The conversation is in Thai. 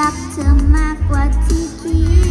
รักเธอมากกว่าที่คิด